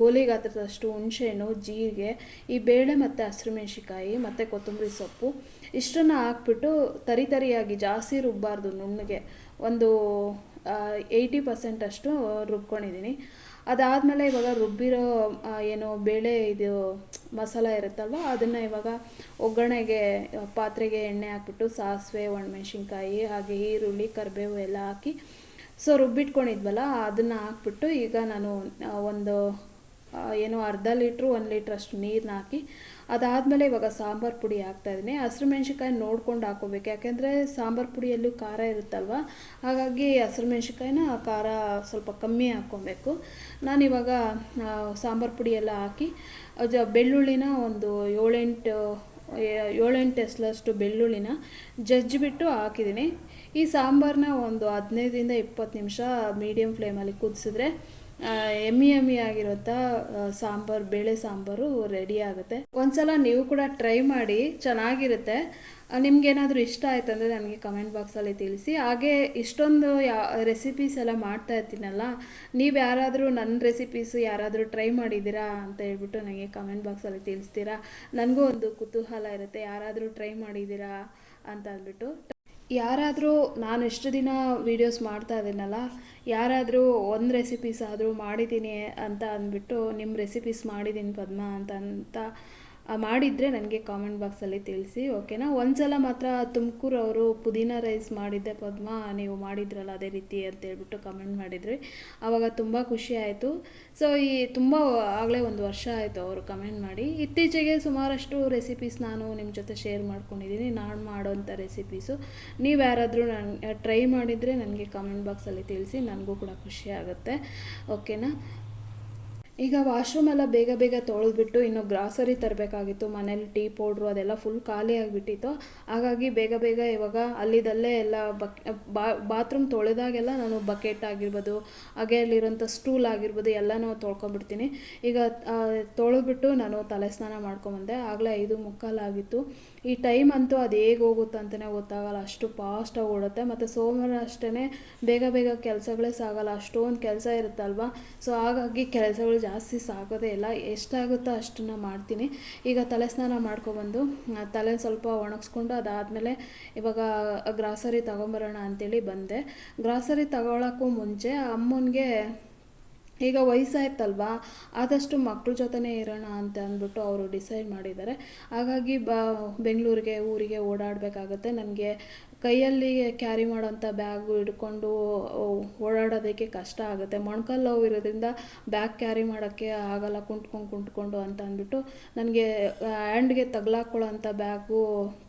ಗೋಲಿ ಗಾತ್ರದಷ್ಟು ಹುಣಸೆಹಣ್ಣು, ಜೀರಿಗೆ, ಈ ಬೇಳೆ ಮತ್ತು ಹಸಿರುಮೆಣ್ಸಿಕಾಯಿ ಮತ್ತು ಕೊತ್ತಂಬರಿ ಸೊಪ್ಪು ಇಷ್ಟನ್ನು ಹಾಕ್ಬಿಟ್ಟು ತರಿ ತರಿಯಾಗಿ ಜಾಸ್ತಿ ರುಬ್ಬಾರ್ದು ನುಣ್ಣಗೆ. ಒಂದು ಏಯ್ಟಿ ಪರ್ಸೆಂಟಷ್ಟು ರುಬ್ಕೊಂಡಿದ್ದೀನಿ. ಅದಾದಮೇಲೆ ಇವಾಗ ರುಬ್ಬಿರೋ ಏನು ಬೇಳೆ ಇದು ಮಸಾಲ ಇರುತ್ತಲ್ವ, ಅದನ್ನು ಇವಾಗ ಒಗ್ಗರಣೆಗೆ, ಪಾತ್ರೆಗೆ ಎಣ್ಣೆ ಹಾಕ್ಬಿಟ್ಟು ಸಾಸಿವೆ, ಒಣಮೆಣ್ಸಿನ್ಕಾಯಿ, ಹಾಗೆ ಈರುಳ್ಳಿ, ಕರಿಬೇವು ಎಲ್ಲ ಹಾಕಿ, ಸೊ ರುಬ್ಬಿಟ್ಕೊಂಡಿದ್ವಲ್ಲ, ಅದನ್ನು ಹಾಕ್ಬಿಟ್ಟು ಈಗ ನಾನು ಒಂದು ಏನು ಅರ್ಧ ಲೀಟ್ರು, ಒಂದು ಲೀಟ್ರ್ ಅಷ್ಟು ನೀರನ್ನ ಹಾಕಿ ಅದಾದಮೇಲೆ ಇವಾಗ ಸಾಂಬಾರು ಪುಡಿ ಹಾಕ್ತಾ ಇದ್ದೀನಿ. ಹಸಿರು ಮೆಣಸಿನ್ಕಾಯಿ ನೋಡ್ಕೊಂಡು ಹಾಕೋಬೇಕು ಯಾಕೆಂದರೆ ಸಾಂಬಾರು ಪುಡಿಯಲ್ಲೂ ಖಾರ ಇರುತ್ತಲ್ವ? ಹಾಗಾಗಿ ಹಸಿರು ಮೆಣ್ಸಿನ್ಕಾಯಿನ ಖಾರ ಸ್ವಲ್ಪ ಕಮ್ಮಿ ಹಾಕ್ಕೊಬೇಕು. ನಾನಿವಾಗ ಸಾಂಬಾರು ಪುಡಿ ಎಲ್ಲ ಹಾಕಿ ಜ ಬೆಳ್ಳುಳ್ಳಿನ ಒಂದು ಏಳೆಂಟು ಏಳೆಂಟು ಎಸ್ಲಷ್ಟು ಬೆಳ್ಳುಳ್ಳಿನ ಜಜ್ಜಿಬಿಟ್ಟು ಹಾಕಿದ್ದೀನಿ. ಈ ಸಾಂಬಾರನ್ನ ಒಂದು ಹದಿನೈದರಿಂದ ಇಪ್ಪತ್ತು ನಿಮಿಷ ಮೀಡಿಯಮ್ ಫ್ಲೇಮಲ್ಲಿ ಕುದಿಸಿದ್ರೆ ಎಮ್ಮಿ ಎಮ್ಮಿ ಆಗಿರುವಂಥ ಸಾಂಬಾರು, ಬೇಳೆ ಸಾಂಬಾರು ರೆಡಿ ಆಗುತ್ತೆ. ಒಂದ್ಸಲ ನೀವು ಕೂಡ ಟ್ರೈ ಮಾಡಿ ಚೆನ್ನಾಗಿರುತ್ತೆ. ನಿಮ್ಗೇನಾದರೂ ಇಷ್ಟ ಆಯ್ತು ಅಂದ್ರೆ ನನಗೆ ಕಮೆಂಟ್ ಬಾಕ್ಸಲ್ಲಿ ತಿಳಿಸಿ. ಹಾಗೆ ಇಷ್ಟೊಂದು ರೆಸಿಪೀಸ್ ಎಲ್ಲ ಮಾಡ್ತಾ ಇರ್ತೀನಲ್ಲ, ನೀವು ಯಾರಾದರೂ ನನ್ನ ರೆಸಿಪೀಸು ಯಾರಾದರೂ ಟ್ರೈ ಮಾಡಿದ್ದೀರಾ ಅಂತ ಹೇಳ್ಬಿಟ್ಟು ನನಗೆ ಕಮೆಂಟ್ ಬಾಕ್ಸಲ್ಲಿ ತಿಳಿಸ್ತೀರಾ? ನನಗೂ ಒಂದು ಕುತೂಹಲ ಇರುತ್ತೆ, ಯಾರಾದರೂ ಟ್ರೈ ಮಾಡಿದ್ದೀರಾ ಅಂತ ಅಂದ್ಬಿಟ್ಟು. ಯಾರಾದರೂ ನಾನು ಎಷ್ಟು ದಿನ ವೀಡಿಯೋಸ್ ಮಾಡ್ತಾ ಇದ್ದೀನಲ್ಲ, ಯಾರಾದರೂ ಒಂದು ರೆಸಿಪೀಸ್ ಆದರೂ ಮಾಡಿದ್ದೀನಿ ಅಂತ ಅಂದ್ಬಿಟ್ಟು ನಿಮ್ಮ ರೆಸಿಪೀಸ್ ಮಾಡಿದ್ದೀನಿ ಪದ್ಮ ಅಂತ ಅಂತ ಮಾಡಿದರೆ ನನಗೆ ಕಾಮೆಂಟ್ ಬಾಕ್ಸಲ್ಲಿ ತಿಳಿಸಿ ಓಕೆನಾ ಒಂದ್ಸಲ ಮಾತ್ರ ತುಮಕೂರು ಅವರು ಪುದೀನ ರೈಸ್ ಮಾಡಿದ್ದೆ ಪದ್ಮ, ನೀವು ಮಾಡಿದ್ರಲ್ಲ ಅದೇ ರೀತಿ ಅಂತ ಹೇಳ್ಬಿಟ್ಟು ಕಮೆಂಟ್ ಮಾಡಿದ್ರಿ. ಆವಾಗ ತುಂಬ ಖುಷಿ ಆಯಿತು. ಸೊ ಈ ತುಂಬ ಆಗಲೇ ಒಂದು ವರ್ಷ ಆಯಿತು ಅವರು ಕಮೆಂಟ್ ಮಾಡಿ. ಇತ್ತೀಚೆಗೆ ಸುಮಾರಷ್ಟು ರೆಸಿಪೀಸ್ ನಾನು ನಿಮ್ಮ ಜೊತೆ ಶೇರ್ ಮಾಡ್ಕೊಂಡಿದ್ದೀನಿ ನಾನು ಮಾಡೋಂಥ ರೆಸಿಪೀಸು ನೀವು ಯಾರಾದರೂ ನಾನು ಟ್ರೈ ಮಾಡಿದರೆ ನನಗೆ ಕಮೆಂಟ್ ಬಾಕ್ಸಲ್ಲಿ ತಿಳಿಸಿ, ನನಗೂ ಕೂಡ ಖುಷಿ ಆಗುತ್ತೆ. ಓಕೆನಾ ಈಗ ವಾಶ್ರೂಮ್ ಎಲ್ಲ ಬೇಗ ಬೇಗ ತೊಳೆದ್ಬಿಟ್ಟು ಇನ್ನು ಗ್ರಾಸರಿ ತರಬೇಕಾಗಿತ್ತು. ಮನೇಲಿ ಟೀ ಪೌಡ್ರು ಅದೆಲ್ಲ ಫುಲ್ ಖಾಲಿ ಆಗಿಬಿಟ್ಟಿತ್ತು. ಹಾಗಾಗಿ ಬೇಗ ಬೇಗ ಇವಾಗ ಅಲ್ಲಿದಲ್ಲೇ ಎಲ್ಲ ಬಕ್ ಬಾತ್ರೂಮ್ ತೊಳೆದಾಗೆಲ್ಲ ನಾನು ಬಕೆಟ್ ಆಗಿರ್ಬೋದು, ಹಾಗೆ ಅಲ್ಲಿರೋಂಥ ಸ್ಟೂಲ್ ಆಗಿರ್ಬೋದು ಎಲ್ಲನೂ ತೊಳ್ಕೊಂಬಿಡ್ತೀನಿ ಈಗ ತೊಳೆದ್ಬಿಟ್ಟು ನಾನು ತಲೆ ಸ್ನಾನ ಮಾಡ್ಕೊಂಬಂದೆ. ಆಗಲೇ ಐದು ಮುಕ್ಕಾಲಾಗಿತ್ತು. ಈ ಟೈಮ್ ಅಂತೂ ಅದು ಹೇಗೆ ಹೋಗುತ್ತೆ ಅಂತಲೇ ಗೊತ್ತಾಗಲ್ಲ. ಅಷ್ಟು ಫಾಸ್ಟಾಗಿ ಓಡುತ್ತೆ ಮತ್ತು ಸೋಮವಾರ ಅಷ್ಟೇ ಬೇಗ ಬೇಗ ಕೆಲಸಗಳೇ ಸಾಗಲ್ಲ. ಅಷ್ಟೊಂದು ಕೆಲಸ ಇರುತ್ತಲ್ವ? ಸೊ ಹಾಗಾಗಿ ಕೆಲಸಗಳು ಜಾಸ್ತಿ ಸಾಗೋದೇ ಇಲ್ಲ. ಎಷ್ಟಾಗುತ್ತೋ ಅಷ್ಟನ್ನು ಮಾಡ್ತೀನಿ. ಈಗ ತಲೆ ಸ್ನಾನ ಮಾಡ್ಕೊಬಂದು ತಲೆ ಸ್ವಲ್ಪ ಒಣಗಿಸ್ಕೊಂಡು ಅದಾದಮೇಲೆ ಇವಾಗ ಗ್ರಾಸರಿ ತಗೊಂಬರೋಣ ಅಂತೇಳಿ ಬಂದೆ. ಗ್ರಾಸರಿ ತಗೊಳ್ಳೋಕ್ಕೂ ಮುಂಚೆ ಅಮ್ಮನಿಗೆ ಈಗ ವಯಸ್ಸಾಯ್ತಲ್ವಾ? ಆದಷ್ಟು ಮಕ್ಕಳ ಜೊತೆನೇ ಇರೋಣ ಅಂತ ಅಂದ್ಬಿಟ್ಟು ಅವರು ಡಿಸೈಡ್ ಮಾಡಿದ್ದಾರೆ. ಹಾಗಾಗಿ ಬ, ಬೆಂಗಳೂರಿಗೆ, ಊರಿಗೆ ಓಡಾಡಬೇಕಾಗುತ್ತೆ. ನನಗೆ ಕೈಯಲ್ಲಿ ಕ್ಯಾರಿ ಮಾಡೋಂಥ ಬ್ಯಾಗು ಹಿಡ್ಕೊಂಡು ಓಡಾಡೋದಕ್ಕೆ ಕಷ್ಟ ಆಗುತ್ತೆ. ಮೊಣ್ಕಾಲು ನೋವು ಇರೋದ್ರಿಂದ ಬ್ಯಾಗ್ ಕ್ಯಾರಿ ಮಾಡೋಕ್ಕೆ ಆಗಲ್ಲ. ಕುಂಟ್ಕೊಂಡು ಕುಂಟ್ಕೊಂಡು ಅಂತ ಅಂದ್ಬಿಟ್ಟು ನನಗೆ ಹ್ಯಾಂಡ್ಗೆ ತಗ್ಲಾಕೊಳ್ಳೋ ಅಂಥ ಬ್ಯಾಗು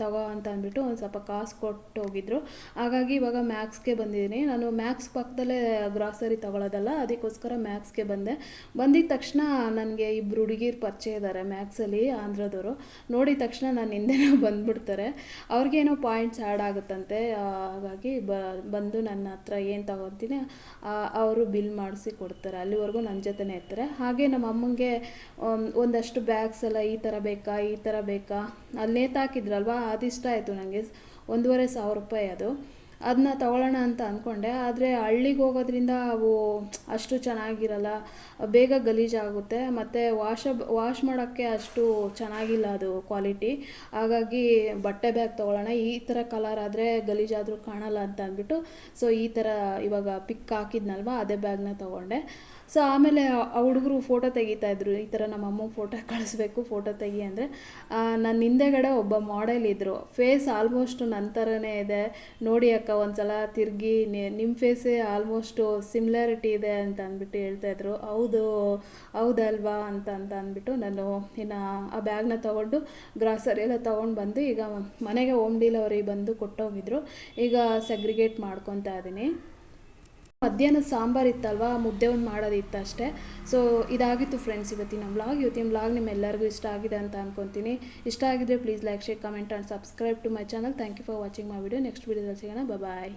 ತಗೋ ಅಂತ ಅಂದ್ಬಿಟ್ಟು ಒಂದು ಸ್ವಲ್ಪ ಕಾಸು ಕೊಟ್ಟು ಹೋಗಿದ್ರು ಹಾಗಾಗಿ ಇವಾಗ ಮ್ಯಾಕ್ಸ್ಗೆ ಬಂದಿದ್ದೀನಿ. ನಾನು ಮ್ಯಾಕ್ಸ್ ಪಕ್ಕದಲ್ಲೇ ಗ್ರಾಸರಿ ತಗೊಳ್ಳೋದಲ್ಲ ಅದಕ್ಕೋಸ್ಕರ ಮ್ಯಾಕ್ಸ್ಗೆ ಬಂದೆ. ಬಂದಿದ ತಕ್ಷಣ ನನಗೆ ಇಬ್ಬರು ಹುಡುಗಿರು ಪರಿಚಯ ಇದ್ದಾರೆ ಮ್ಯಾಕ್ಸಲ್ಲಿ ಆಂಧ್ರದವರು. ನೋಡಿದ ತಕ್ಷಣ ನಾನು ಹಿಂದೆನೇ ಬಂದ್ಬಿಡ್ತಾರೆ. ಅವ್ರಿಗೇನೋ ಪಾಯಿಂಟ್ಸ್ ಆ್ಯಡ್ ಆಗುತ್ತಂತೆ. ಆ, ಹಾಗಾಗಿ ಬ ಬಂದು ನನ್ನ ಹತ್ರ ಏನು ತಗೊತೀನಿ ಅವರು ಬಿಲ್ ಮಾಡಿಸಿ ಕೊಡ್ತಾರೆ ಅಲ್ಲಿವರೆಗೂ ನನ್ನ ಜೊತೆನೇ ಇರ್ತಾರೆ. ಹಾಗೆ ನಮ್ಮ ಅಮ್ಮಂಗೆ ಒಂದಷ್ಟು ಬ್ಯಾಗ್ಸ್ ಎಲ್ಲ ಈ ಥರ ಬೇಕಾ ಈ ಥರ ಬೇಕಾ ಅಲ್ಲಿ ನೇತಾಕಿದ್ರಲ್ವಾ ಅದಿಷ್ಟ ಆಯಿತು ನನಗೆ ಒಂದೂವರೆ ಸಾವಿರ ರೂಪಾಯಿ ಅದು. ಅದನ್ನ ತಗೊಳ್ಳೋಣ ಅಂತ ಅಂದ್ಕೊಂಡೆ ಆದರೆ ಹಳ್ಳಿಗೆ ಹೋಗೋದ್ರಿಂದ ಅವು ಅಷ್ಟು ಚೆನ್ನಾಗಿರಲ್ಲ. ಬೇಗ ಗಲೀಜಾಗುತ್ತೆ, ಮತ್ತು ವಾಶ ವಾಶ್ ಮಾಡೋಕ್ಕೆ ಅಷ್ಟು ಚೆನ್ನಾಗಿಲ್ಲ ಅದು ಕ್ವಾಲಿಟಿ. ಹಾಗಾಗಿ ಬಟ್ಟೆ ಬ್ಯಾಗ್ ತೊಗೊಳ್ಳೋಣ, ಈ ಥರ ಕಲರ್ ಆದರೆ ಗಲೀಜಾದರೂ ಕಾಣಲ್ಲ ಅಂತ ಅಂದ್ಬಿಟ್ಟು, ಸೊ ಈ ಥರ ಇವಾಗ ಪಿಕ್ ಹಾಕಿದ್ನಲ್ವ, ಅದೇ ಬ್ಯಾಗ್ನ ತೊಗೊಂಡೆ. ಸೊ ಆಮೇಲೆ ಆ ಹುಡುಗರು ಫೋಟೋ ತೆಗಿತಾ ಇದ್ರು. ಈ ಥರ ನಮ್ಮ ಅಮ್ಮ ಫೋಟೋ ಕಳಿಸ್ಬೇಕು ಫೋಟೋ ತೆಗಿ ಅಂದರೆ ನನ್ನ ಹಿಂದೆಗಡೆ ಒಬ್ಬ ಮಾಡೆಲ್ ಇದ್ದರು ಫೇಸ್ ಆಲ್ಮೋಸ್ಟ್ ನನ್ನ ಥರನೇ ಇದೆ. ನೋಡಿ ಅಕ್ಕ, ಒಂದ್ಸಲ ತಿರುಗಿ ನಿಮ್ಮ ಫೇಸೇ ಆಲ್ಮೋಸ್ಟು ಸಿಮಿಲಾರಿಟಿ ಇದೆ ಅಂತ ಅಂದ್ಬಿಟ್ಟು ಹೇಳ್ತಾಯಿದ್ರು ಹೌದು, ಹೌದಲ್ವಾ ಅಂತ ಅಂತ ಅಂದ್ಬಿಟ್ಟು ನಾನು ಇನ್ನು ಆ ಬ್ಯಾಗ್ನ ತೊಗೊಂಡು ಗ್ರಾಸರಿ ಎಲ್ಲ ತೊಗೊಂಡು ಬಂದು ಈಗ ಮನೆಗೆ ಹೋಮ್ ಡಿಲವರಿ ಬಂದು ಕೊಟ್ಟೋಗಿದ್ರು. ಈಗ ಸೆಗ್ರಿಗೇಟ್ ಮಾಡ್ಕೊತಾ ಇದ್ದೀನಿ ಮಧ್ಯಾಹ್ನ ಸಾಂಬಾರು ಇತ್ತಲ್ವಾ ಮುದ್ದೆ ಒಂದು ಮಾಡೋದಿತ್ತು ಅಷ್ಟೇ ಸೊ ಇದಾಗಿತ್ತು ಫ್ರೆಂಡ್ಸ್ ಇವತ್ತಿನ ವ್ಲಾಗ್ ಇವತ್ತಿನ ವ್ಲಾಗ್ ನಿಮ್ಮೆಲ್ಲರಿಗೂ ಇಷ್ಟ ಆಗಿದೆ ಅಂತ ಅನ್ಕೊತೀನಿ. ಇಷ್ಟ ಆಗಿದ್ರೆ please like share comment and subscribe to my channel thank you for watching my video next ವಿಡಿಯೋದಲ್ಲಿ ಸಿಗೋಣ. ಬಾಯ್